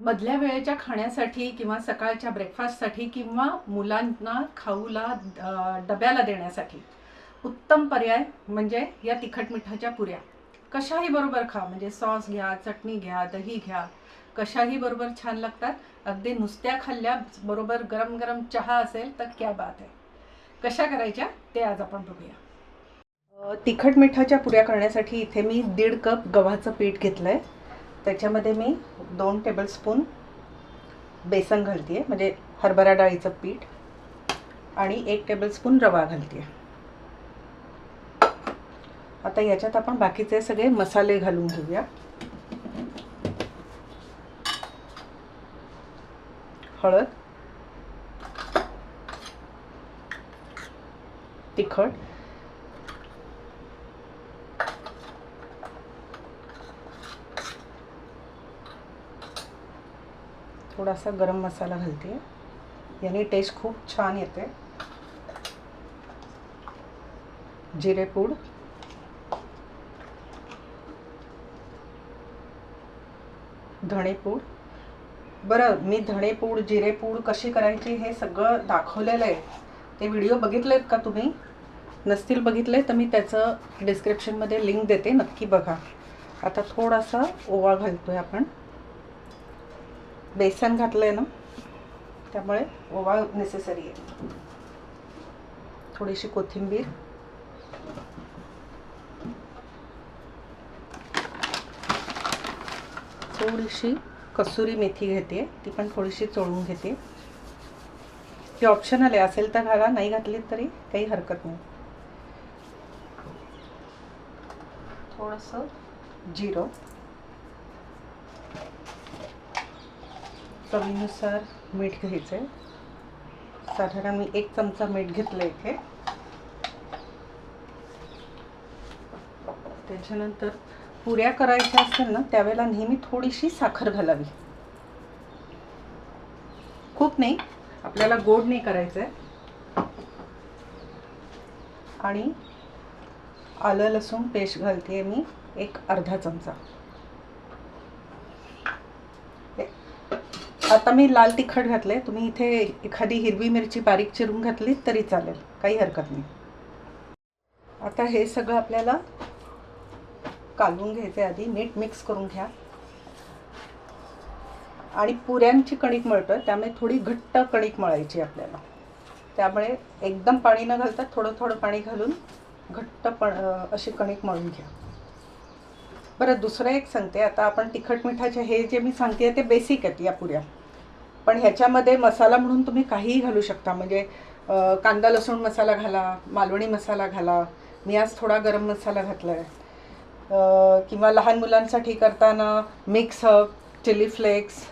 मधल्या वेळेच्या खाण्यासाठी किंवा सकाळच्या ब्रेकफास्टसाठी किंवा मुलांना खाऊला डब्याला देण्यासाठी उत्तम पर्याय म्हणजे या तिखट मिठाच्या पुऱ्या. कशाही बरोबर खा म्हणजे सॉस घ्या चटणी घ्या दही घ्या कशाही बरोबर छान लागतात. अगदी नुसत्या खाल्ल्या बरोबर गरम गरम चहा असेल तर क्या बात आहे कशा करायच्या ते आज आपण बघूया. तिखट मिठाच्या पुऱ्या करण्यासाठी इथे मी दीड कप गव्हाचं पीठ घेतलं आहे त्याच्यामध्ये मी दोन टेबलस्पून बेसन घालते आहे म्हणजे हरभरा डाळीचं पीठ आणि एक टेबलस्पून रवा घालते आहे आता याच्यात आपण बाकीचे सगळे मसाले घालून घेऊया. हळद तिखट थोडासा गरम मसाला घालते. याने टेस्ट खूप छान येते. जिरेपूड धणेपूड बरं मी धणेपूड जिरेपूड कशी करायची हे सगळं दाखवलेलं आहे. ते व्हिडिओ बघितलेत का तुम्ही? नसतील बघितले तर मी त्याचं डिस्क्रिप्शनमध्ये लिंक देते नक्की बघा. आता थोडासा ओवा घालतो आहे आपण. बेसन घातलं आहे ना त्यामुळे ओवा नेसेसरी आहे. थोडीशी कोथिंबीर. थोडीशी कसुरी मेथी घेते ती पण थोडीशी चोळून घेते. ही ऑप्शनल आहे असेल तर घाला नाही घातली तरी काही हरकत नाही. थोडंसं जिरं. चवीनुसार मीठ घ्यायचं आहे साधारण मी एक चमचा मीठ घेतलं इथे. त्याच्यानंतर पुऱ्या करायच्या असतील ना त्यावेळेला नेहमी थोडीशी साखर घालावी. खूप नाही आपल्याला गोड नाही करायचं आहे आणि आलं लसूण पेस्ट घालते मी एक अर्धा चमचा. आता मी लाल तिखट घातले तुम्ही इथे एखादी हिरवी मिरची बारीक चिरून घातली तरी चालेल. काही हरकत नाही. आता हे सगळं आपल्याला कालवून घ्यायचे आधी. नीट मिक्स करून घ्या. आणि पुऱ्यांची कणिक मळतं त्यामुळे थोडी घट्ट कणिक मळायची आपल्याला. त्यामुळे एकदम पाणी न घालता थोडं थोडं पाणी घालून घट्ट पण अशी कणिक मळून घ्या. बरं दुसरं एक सांगते. आता आपण तिखट मिठाचे हे जे मी सांगते ते बेसिक आहेत या पुऱ्या. पण ह्याच्यामध्ये मसाला म्हणून तुम्ही काहीही घालू शकता. म्हणजे कांदा लसूण मसाला घाला मालवणी मसाला घाला. मी आज थोडा गरम मसाला घातला आहे किंवा लहान मुलांसाठी करताना मिक्स हब चिली फ्लेक्स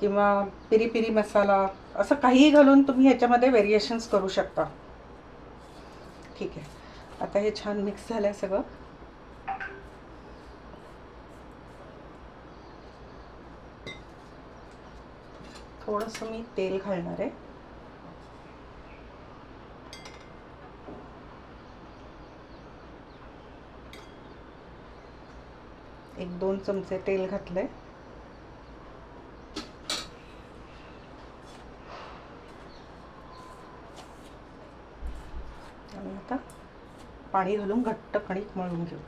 किंवा पिरी पिरी मसाला असं काहीही घालून तुम्ही ह्याच्यामध्ये व्हेरिएशन्स करू शकता. ठीक आहे. आता हे छान मिक्स झालं आहे सगळं. थोडंसं मी तेल घालणार आहे. एक दोन चमचे तेल घातले आणि आता पाणी घालून घट्ट कणिक मळून घेऊ.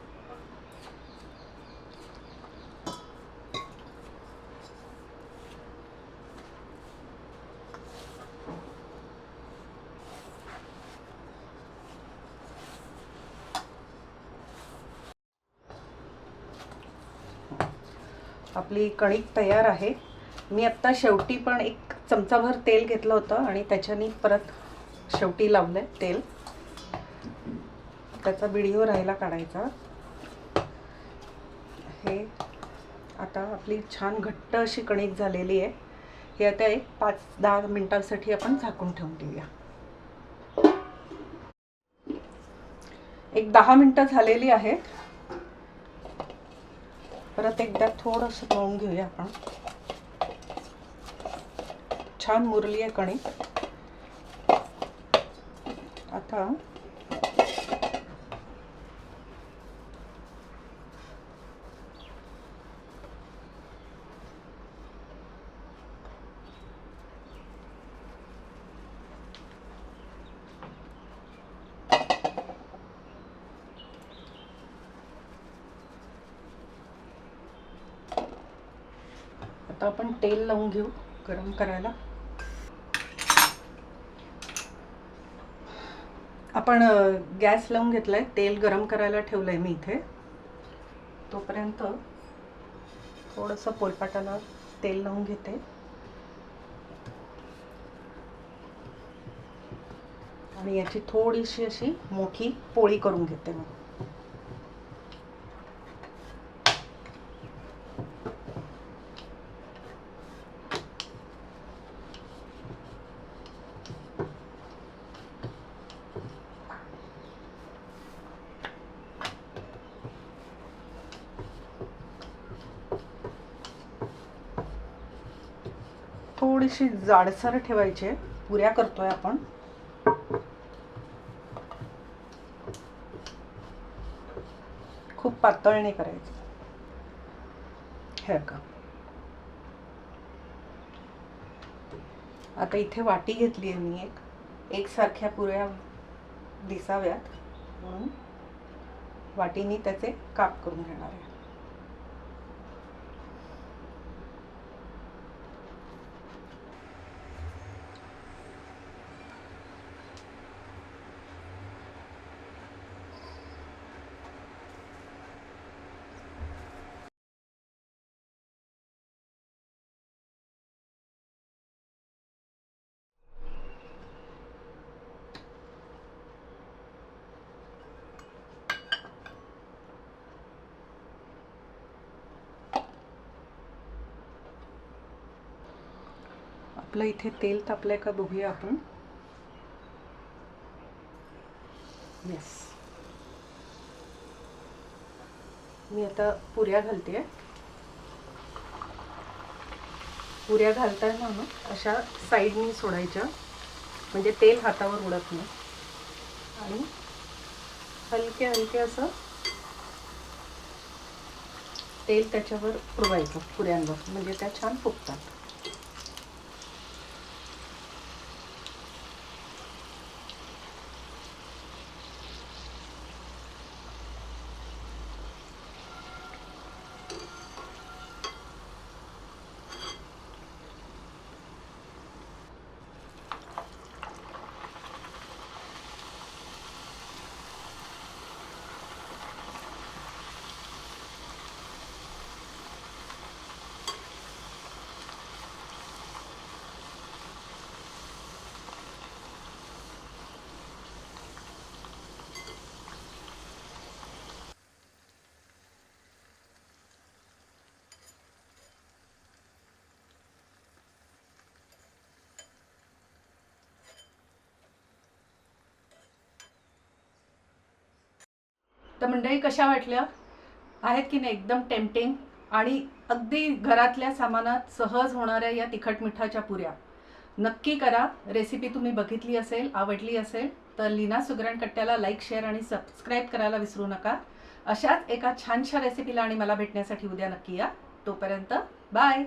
आपली कणिक तयार आहे. मी आत्ता शेवटी पण एक चमचाभर तेल घेतलं होतं आणि त्याच्यानी परत शेवटी लावलं तेल. त्याचा व्हिडिओ राहायला काढायचा. हे आता आपली छान घट्ट अशी कणिक झालेली आहे. हे आता एक पाच दहा मिनिटांसाठी आपण झाकून ठेवून देऊया. एक दहा मिनटं झालेली आहेत. परत एकदा थोडंसं मळून घेऊया आपण. छान मुरली आहे कणिक आता आता आपण तेल लावून घेऊ गरम करायला. आपण गॅस लावून घेतलाय तेल गरम करायला ठेवलंय मी इथे. तोपर्यंत थोडंसं पोलपाटाला तेल लावून घेते. आणि याची थोडीशी अशी मोठी पोळी करून घेते मग थोडीशी जाडसर ठेवायची आहे. पुऱ्या करतोय आपण. खूप पातळ नाही हे का आता इथे वाटी घेतली आहे मी एक. एकसारख्या पुऱ्या दिसाव्यात. म्हणून वाटीनी त्याचे काप करून घेणार आहे. आपलं इथे तेल तापलंय का बघूया आपण. येस मी आता पुऱ्या घालते पुऱ्या घालताना ना अशा साईडनी सोडायच्या. म्हणजे तेल हातावर उडत नाही. आणि हलके हलके असं तेल त्याच्यावर पुरवायचं पुऱ्यांवर. म्हणजे त्या छान फुगतात. तर मंडळी कशा वाटल्या? आहेत की नाही? एकदम टेम्पटिंग आणि अगदी घरातल्या सामानात सहज होणाऱ्या या तिखट मिठाच्या पुऱ्या. नक्की करा. रेसिपी तुम्ही बघितली असेल आवडली असेल तर लीना सुगरण कट्ट्याला लाईक शेअर आणि सबस्क्राईब करायला विसरू नका. अशाच एका छानशा रेसिपीला आणि मला भेटण्यासाठी उद्या नक्की या. तोपर्यंत बाय